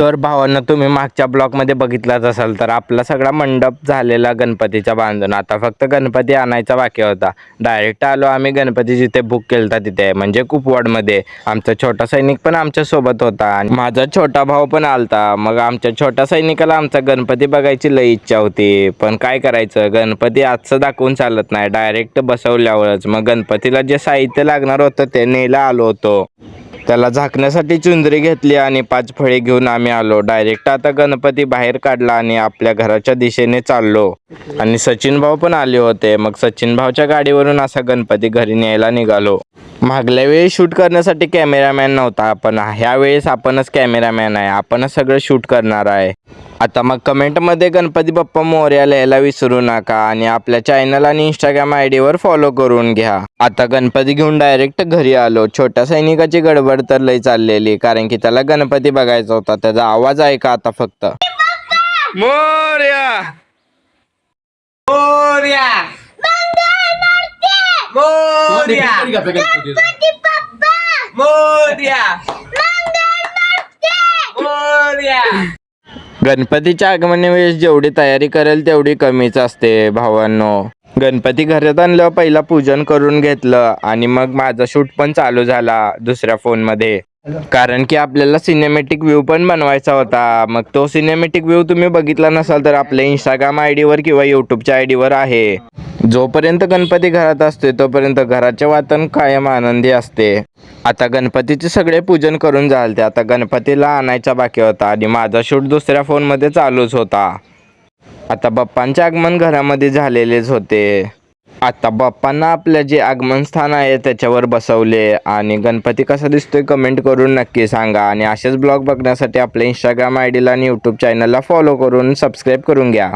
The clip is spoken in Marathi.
तर भावांना तुम्ही मागच्या ब्लॉकमध्ये बघितलाच असाल तर आपला सगळा मंडप झालेला गणपतीचा बांधून. आता फक्त गणपती आणायचा बाकी होता. डायरेक्ट आलो आम्ही गणपती जिथे बुक केलता तिथे म्हणजे कुपवाडमध्ये. आमचा छोटा सैनिक पण आमच्यासोबत होता आणि माझा छोटा भाऊ पण आलता. मग आमच्या छोट्या सैनिकाला आमचा गणपती बघायची लई इच्छा होती. पण काय करायचं गणपती आजचं दाखवून चालत नाही. डायरेक्ट बसवल्यावरच. मग गणपतीला जे साहित्य लागणार होतं ते नेला आलो होतो. त्याला झाकण्यासाठी चुंदरी घेतली आणि पाच फळे घेऊन आम्ही आलो. डायरेक्ट आता गणपती बाहेर काढला आणि आपल्या घराच्या दिशेने चाललो. आणि सचिन भाऊ पण आले होते. मग सचिन भाऊच्या गाडीवरून असा गणपती घरी न्यायला निघालो. मागल्या वेळी शूट करण्यासाठी कॅमेरामॅन नव्हता आपण ह्या वेळेस आपणच कॅमेरामॅन आहे आपणच सगळं शूट करणार आहे. आता मग कमेंटमध्ये गणपती बाप्पा मोर्या लिहायला विसरू नका आणि आपल्या चॅनल आणि इंस्टाग्राम आय डीवर फॉलो करून घ्या. आता गणपती घेऊन डायरेक्ट घरी आलो. छोट्या सैनिकाची गडबड तर लई चाललेली कारण की त्याला गणपती बघायचा होता. त्याचा आवाज ऐका आता फक्त. मोर्या! मोर्या! मोर्या मोर्या मोर्या गणपतीच्या आगमनावेळेस जेवढी तयारी करेल तेवढी कमीच असते भावांनो. गणपती घरात आणल्यावर पहिला पूजन करून घेतलं आणि मग माझा शूट पण चालू झाला दुसऱ्या फोनमध्ये. कारण की आपल्याला सिनेमॅटिक व्ह्यू पण बनवायचा होता. मग तो सिनेमॅटिक व्ह्यू तुम्ही बघितला नसाल तर आपल्या इंस्टाग्राम आय डीवर किंवा यूट्यूबच्या आय डीवर आहे. जोपर्यंत गणपती घरात असते तोपर्यंत घराचे वातावरण कायम आनंदी असते. आता गणपतीचे सगळे पूजन करून झालते. आता गणपतीला आणायचा बाकी होता. आणि माझा शूट दुसऱ्या फोनमध्ये चालूच होता. आता बाप्पांचे आगमन घरामध्ये झालेलेच होते. आता बाप्पांना आपलं जे आगमन स्थान आहे त्याच्यावर बसवले. आणि गणपती कसा दिसतोय कमेंट करून नक्की सांगा. आणि असेच ब्लॉग बघण्यासाठी आपल्या इंस्टाग्राम आय डीला आणि यूट्यूब चॅनलला फॉलो करून सबस्क्राईब करून घ्या.